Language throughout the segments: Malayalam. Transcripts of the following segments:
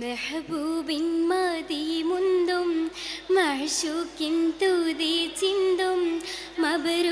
മെഹബൂബിൻ മതി മുന്തും മഹ്ഷൂക്കിൻ തുതി ചിന്തും മബരു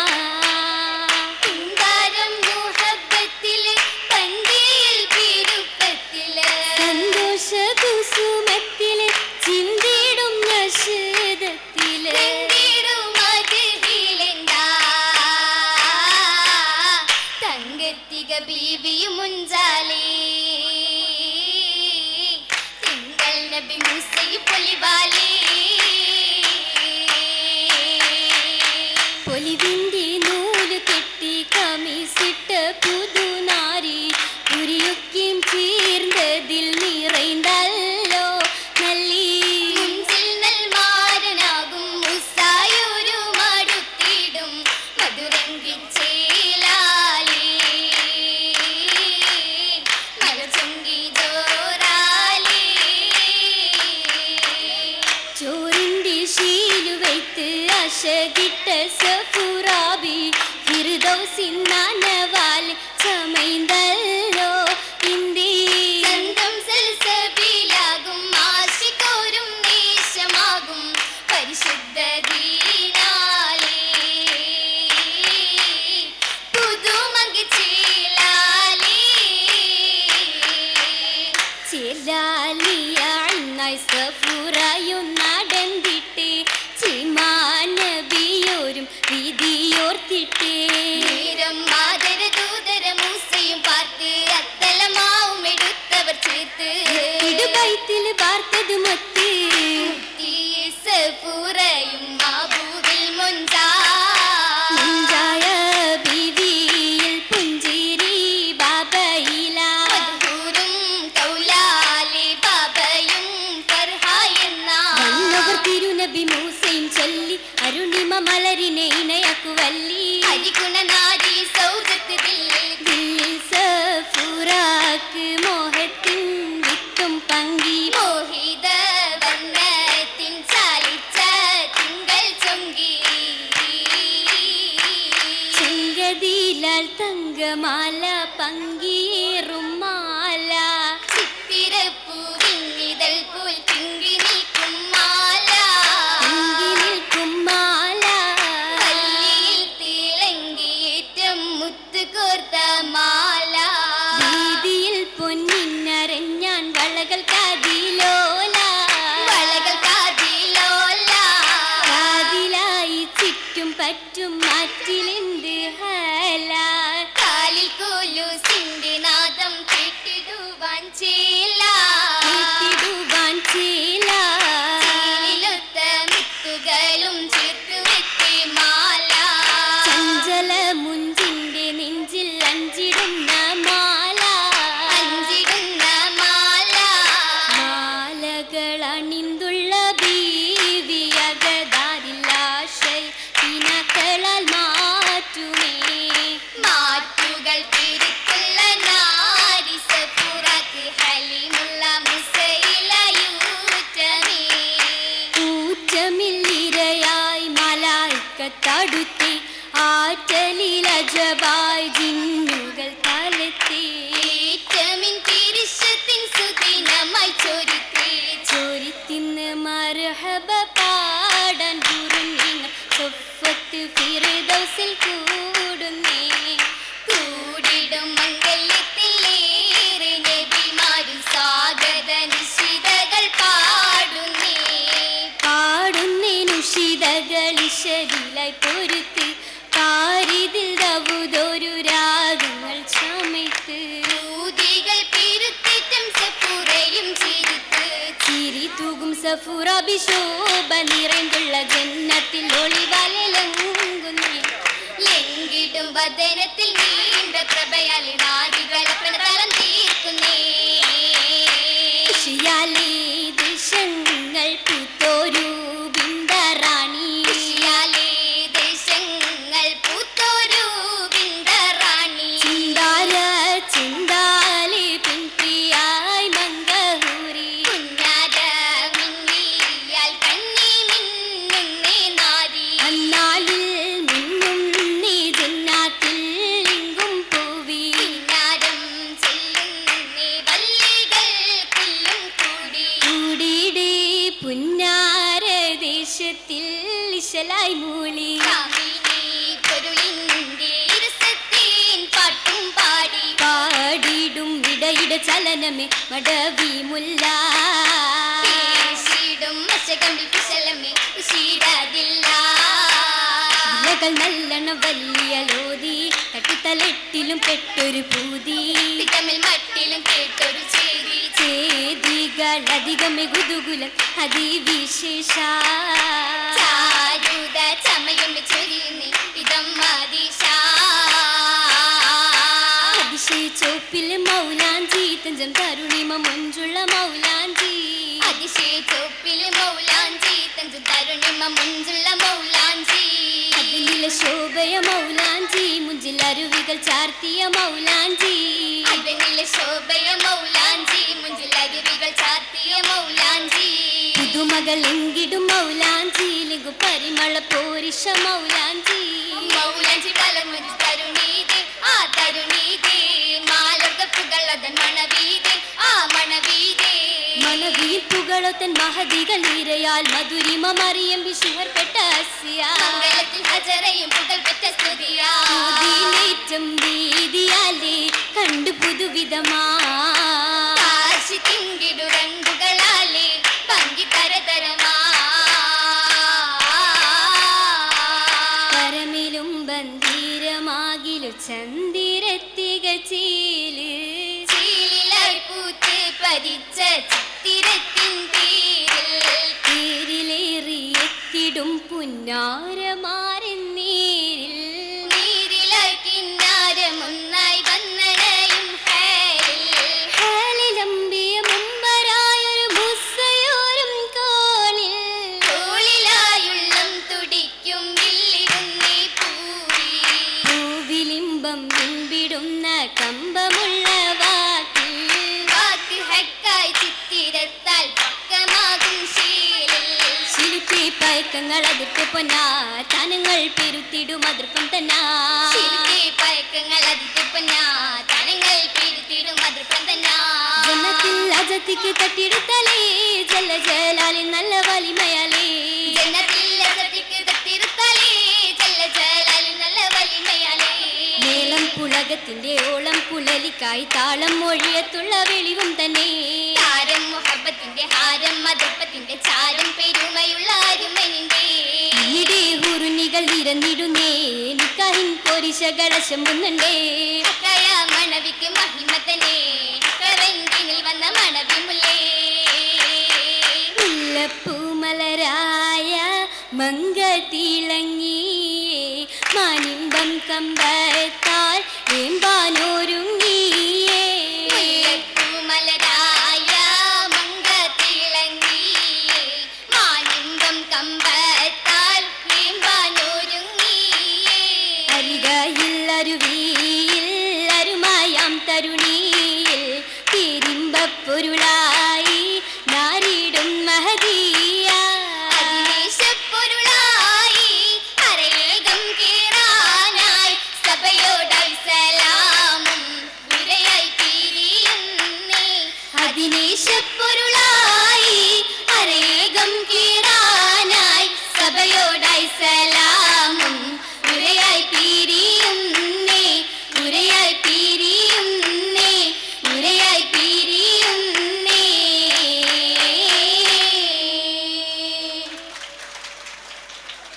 ಮಲರಿನೆ ಇನಯಕು ವಲ್ಲಿ ಹರಿಗುಣ ನಾರಿ ಸೌದತ್ ದಿಲ್ಲಿ ದಿಲ್ಲಿ ಸಫುರಾಕ್ ಮೋಹತ್ತಿನ್ வித்தும் பங்கி மோகித வண்ணத்தின் சாலிச்ச திங்கள் சொங்கி el alma. ഗഫൂറാഭിശോഭ നിറൈന്തുള്ള ജന്നത്തിൽ ഒളിവാലെങ്കുന്നേ. ലംഘിടും വദനത്തിൽ നീണ്ട പ്രഭയാലെ നാരികളെ പ്രണതലം തീർക്കുന്നേ. ഇശലായി മൂളി. പാട്ടും ഇടയിട ചലനമേ മടവി മുല്ല. നല്ലണ വലിയ ലോതി തട്ടിത്തലെട്ടിലും പെട്ടൊരു പൂതി. തമിഴ് മട്ടിലും കേട്ടൊരു ചേരി. ചേതികൾ അധികമേ ഗുതുകുലം അതിവിശേഷ. തഞ്ചം തരുണിമ മുഞ്ചുള്ള മൗലാഞ്ചി അതിശയ ചോപ്പിലെ മൗലാഞ്ചി തഞ്ചു തരുണിമ മുഞ്ചുള്ള മൗലാഞ്ചി അതിലെ ശോഭയ മൗലാഞ്ചി മുഞ്ചിൽ ചാർത്തിയ മൗലാഞ്ചി അതിലെ ശോഭയ മൗലാഞ്ചി മുഞ്ചിൽ ചാർത്തിയ മൗലാഞ്ചി പുതുമകൾ എങ്കിടും മൗലാഞ്ചി ലഘു പരിമള പോരിഷ മൗലാഞ്ചി മൗലാഞ്ചി തലമുരി തരുണീതി. ആ തരുണീതേ മാലകപ്പുകൾ അതൻ മണവീതേ ആ മണവീതേ മണവീർപ്പുകളൊത്തൻ മഹതികൾ ഇരയാൽ മധുരിമ മറിയം വിശുഹർപ്പെട്ട മംഗളത്തിൽ ഹജറയും പുകൾപെറ്റ സ്തുതിയാ. സ്തുതിയിലേറ്റം വീതിയാലേ കണ്ടു പുതുവിധമാ. കാശി തിങ്കിടു രംഗുകളാലേ ഭംഗി തരതരമാ കരമിലും ബന്ധീരമാകിലു ചന്ദിരത്തിക ചീൽ ചീലിലായി പതിച്ച ചിത്തിരത്തിൻ പേരിൽ തേരിലേറി എത്തിടും പുന്നാരമാരൻ നീരിൽ നീരിലായി കിന്നാരമൊന്നായി വന്നണയും ഹാലിലമ്പിയ മുമ്പരായൊരു മുസ്സയോരും കോണിൽ തോളിലായുള്ളം തുടിക്കും വില്ലിടുന്നേ പൂവി പൂവിലിമ്പം പിൻപിടുന്ന കമ്പമുള്ള ശിലുക്കി പയക്കങ്ങൾ അതിർപ്പ് പൊന്നാ. തനങ്ങൾ പെരുത്തിടും അതിർപ്പം തന്നാ. ശില്പി പയക്കങ്ങൾ അതിർപ്പനാ തനങ്ങൾ പിരുത്തിടും അതിർപ്പം തന്നാ. ജനത്തിൽ അജത്തിക്ക് തട്ടിടുത്തലേ ജല ജലാലി നല്ല വലിമയാലേ. ജനത്തിൽ അസതിക്ക് തട്ടിരുത്താലേ ജല്ല ജലാലി നല്ല വലിമയാലേ. മേളം പുളകത്തിന്റെ ഓളം പുലലിക്കായി താളം മൊഴിയത്തുള്ള വെളിവും തന്നെ. മണവിമുല്ലേ മുല്ലപ്പൂമലരായ മങ്ക തിളങ്ങിയേ മാനിമ്പം കമ്പത്താൽ ഏമ്പാനോരുങ്ങിയേ